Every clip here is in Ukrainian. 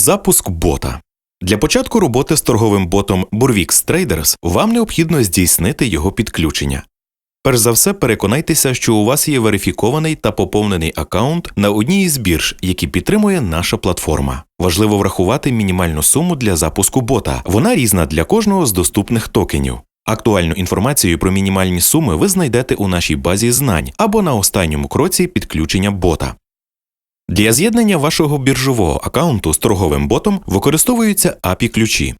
Запуск бота. Для початку роботи з торговим ботом Burvix Traders вам необхідно здійснити його підключення. Перш за все, переконайтеся, що у вас є верифікований та поповнений аккаунт на одній із бірж, які підтримує наша платформа. Важливо врахувати мінімальну суму для запуску бота. Вона різна для кожного з доступних токенів. Актуальну інформацію про мінімальні суми ви знайдете у нашій базі знань або на останньому кроці підключення бота. Для з'єднання вашого біржового аккаунту з торговим ботом використовуються API ключі.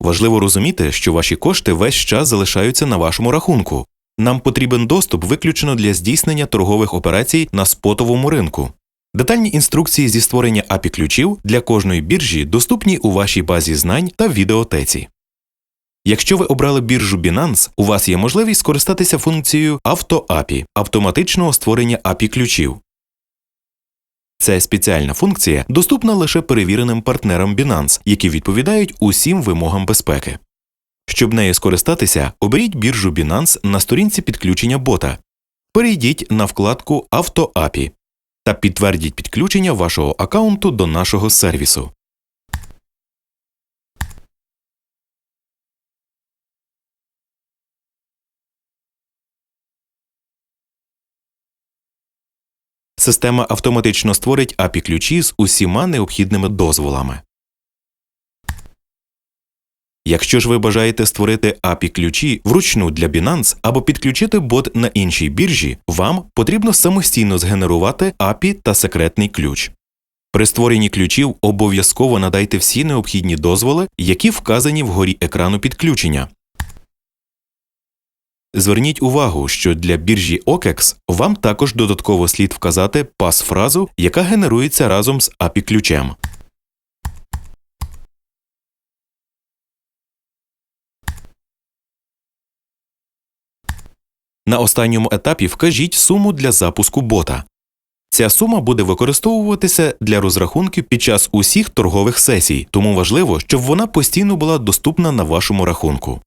Важливо розуміти, що ваші кошти весь час залишаються на вашому рахунку. Нам потрібен доступ виключно для здійснення торгових операцій на спотовому ринку. Детальні інструкції зі створення API ключів для кожної біржі доступні у вашій базі знань та відеотеці. Якщо ви обрали біржу Binance, у вас є можливість скористатися функцією AutoAPI – автоматичного створення API ключів. Ця спеціальна функція доступна лише перевіреним партнерам Binance, які відповідають усім вимогам безпеки. Щоб нею скористатися, оберіть біржу Binance на сторінці підключення бота, перейдіть на вкладку «Автоапі» та підтвердіть підключення вашого аккаунту до нашого сервісу. Система автоматично створить API ключі з усіма необхідними дозволами. Якщо ж ви бажаєте створити API ключі вручну для Binance або підключити бот на іншій біржі, вам потрібно самостійно згенерувати API та секретний ключ. При створенні ключів обов'язково надайте всі необхідні дозволи, які вказані вгорі екрану підключення. Зверніть увагу, що для біржі OKEX вам також додатково слід вказати пас-фразу, яка генерується разом з API ключем. На останньому етапі вкажіть суму для запуску бота. Ця сума буде використовуватися для розрахунків під час усіх торгових сесій, тому важливо, щоб вона постійно була доступна на вашому рахунку.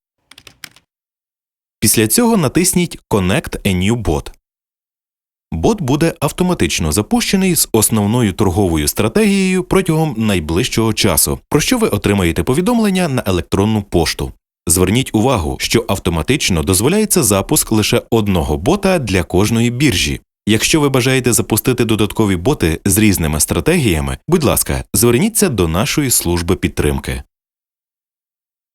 Після цього натисніть Connect a new bot. Бот буде автоматично запущений з основною торговою стратегією протягом найближчого часу, про що ви отримаєте повідомлення на електронну пошту. Зверніть увагу, що автоматично дозволяється запуск лише одного бота для кожної біржі. Якщо ви бажаєте запустити додаткові боти з різними стратегіями, будь ласка, зверніться до нашої служби підтримки.